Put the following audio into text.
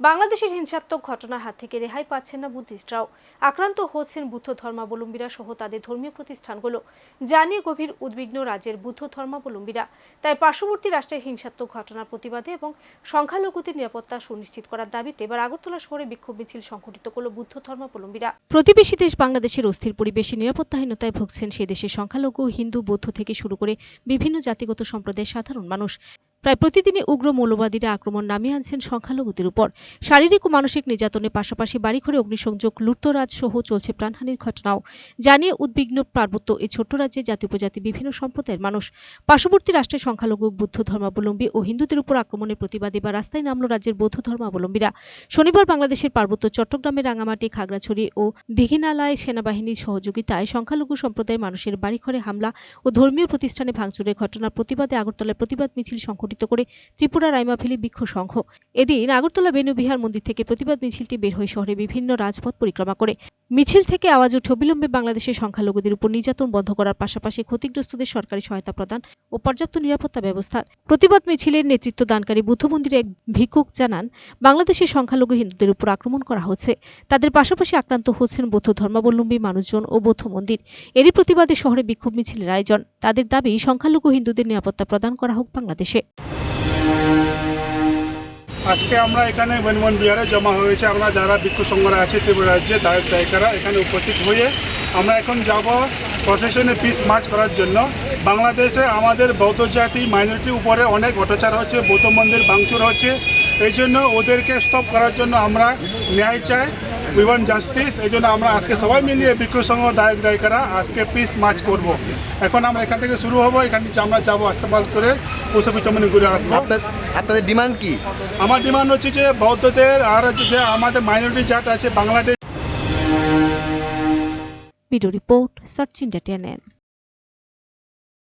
বাংলাদেশের হিংসাত্মক ঘটনার হাত থেকে রেহাই পাচ্ছেন না বুদ্ধিস্টরাও। আক্রান্ত হচ্ছেন বুদ্ধ ধর্মাবলম্বীরা সহ তাদের ধর্মীয় প্রতিষ্ঠানগুলো। জানিয়ে গভীর উদ্বিগ্ন রাজ্যের বুদ্ধ ধর্মাবলম্বীরা। তাই পার্শ্ববর্তী রাষ্ট্রের হিংসাত্মক ঘটনার প্রতিবাদে এবং সংখ্যালঘুদের নিরাপত্তা সুনিশ্চিত করার দাবিতে এবার আগরতলা শহরে বিক্ষোভ মিছিল সংঘটিত করল বুদ্ধ ধর্মাবলম্বীরা। প্রতিবেশী দেশ বাংলাদেশের অস্থির পরিবেশে নিরাপত্তাহীনতায় ভুগছেন সে দেশের সংখ্যালঘু, হিন্দু, বৌদ্ধ থেকে শুরু করে বিভিন্ন জাতিগত সম্প্রদায়ের সাধারণ মানুষ। প্রায় প্রতিদিনই উগ্র মৌলবাদীরা আক্রমণ নামিয়ে আনছেন সংখ্যালঘুদের উপর। শারীরিক ও মানসিক নির্যাতনের পাশাপাশি বাড়িঘরে অগ্নিসংযোগ লুটতরাজ সহ চলছে প্রাণহানির ঘটনাও। জানিয়ে উদ্বিগ্ন পার্বত্য এই ছোট্ট রাজ্যে জাতি উপজাতি বিভিন্ন সম্প্রদায়ের মানুষ। পার্শ্ববর্তী রাষ্ট্রের সংখ্যালঘু, বুদ্ধ ধর্মাবলম্বী ও হিন্দুদের উপর আক্রমণের প্রতিবাদে বা রাস্তায় নামল রাজ্যের বৌদ্ধ ধর্মাবলম্বীরা। শনিবার বাংলাদেশের পার্বত্য চট্টগ্রামের রাঙামাটি, খাগড়াছড়ি ও দিঘিনালায় সেনাবাহিনীর সহযোগিতায় সংখ্যালঘু সম্প্রদায়ের মানুষের বাড়িঘরে হামলা ও ধর্মীয় প্রতিষ্ঠানে ভাঙচুরের ঘটনার প্রতিবাদে আগরতলায় প্রতিবাদ মিছিল সংঘটিত করে ত্রিপুরা রাইমাফিলি বৃক্ষ সংঘ। এদিন আগরতলা বেনু বিহার মন্দির থেকে প্রতিবাদ মিছিলটি বের হয়ে শহরে বিভিন্ন রাজপথ পরিক্রমা করে। মিছিল থেকে আওয়াজ উঠে অবিলম্বে বাংলাদেশের সংখ্যালঘুদের উপর নির্যাতন বন্ধ করার পাশাপাশি ক্ষতিগ্রস্তদের সরকারি সহায়তা প্রদান ও পর্যাপ্ত নিরাপত্তা ব্যবস্থার প্রতিবাদ মিছিলের নেতৃত্ব দানকারী বুদ্ধ মন্দিরে এক ভিক্ষুক জানান, বাংলাদেশের সংখ্যালঘু হিন্দুদের উপর আক্রমণ করা হচ্ছে। তাদের পাশাপাশি আক্রান্ত হচ্ছেন বৌদ্ধ ধর্মাবলম্বী মানুষজন ও বৌদ্ধ মন্দির। এরই প্রতিবাদে শহরে বিক্ষোভ মিছিলের আয়োজন। তাদের দাবি, সংখ্যালঘু হিন্দুদের নিরাপত্তা প্রদান করা হোক বাংলাদেশে। আজকে আমরা এখানে বনবন বিহারে জমা হয়েছে। আমরা যারা ভিক্ষু সংগ্রহ আছে, ত্রিপুরা রাজ্যে দায়ক দায়িকারা এখানে উপস্থিত হয়ে আমরা এখন যাব প্রশাসনে পিস মার্চ করার জন্য। বাংলাদেশে আমাদের বৌদ্ধ জাতি মাইনরিটির উপরে অনেক অত্যাচার হচ্ছে, বৌদ্ধ মন্দির ভাঙচুর হচ্ছে। এই জন্য ওদেরকে স্টপ করার জন্য আমরা ন্যায় চাই। উই ওয়ান্ট জাস্টিস এই জন্য আমরা আজকে সবাই মিলিয়ে বিক্ষোভ সংঘ দায়ক দায়িকারা আজকে পিস মাছ করব। এখন আমরা এখান থেকে শুরু হব এখান থেকে আমরা যাব আস্তেপাল করে পুষে পিছামনি ঘুরে আসব। আপনাদের ডিমান্ড কি? আমার ডিমান্ড হচ্ছে যে বৌদ্ধদের আর হচ্ছে যে আমাদের মাইনরিটি জাত আছে Bangladesh video report search India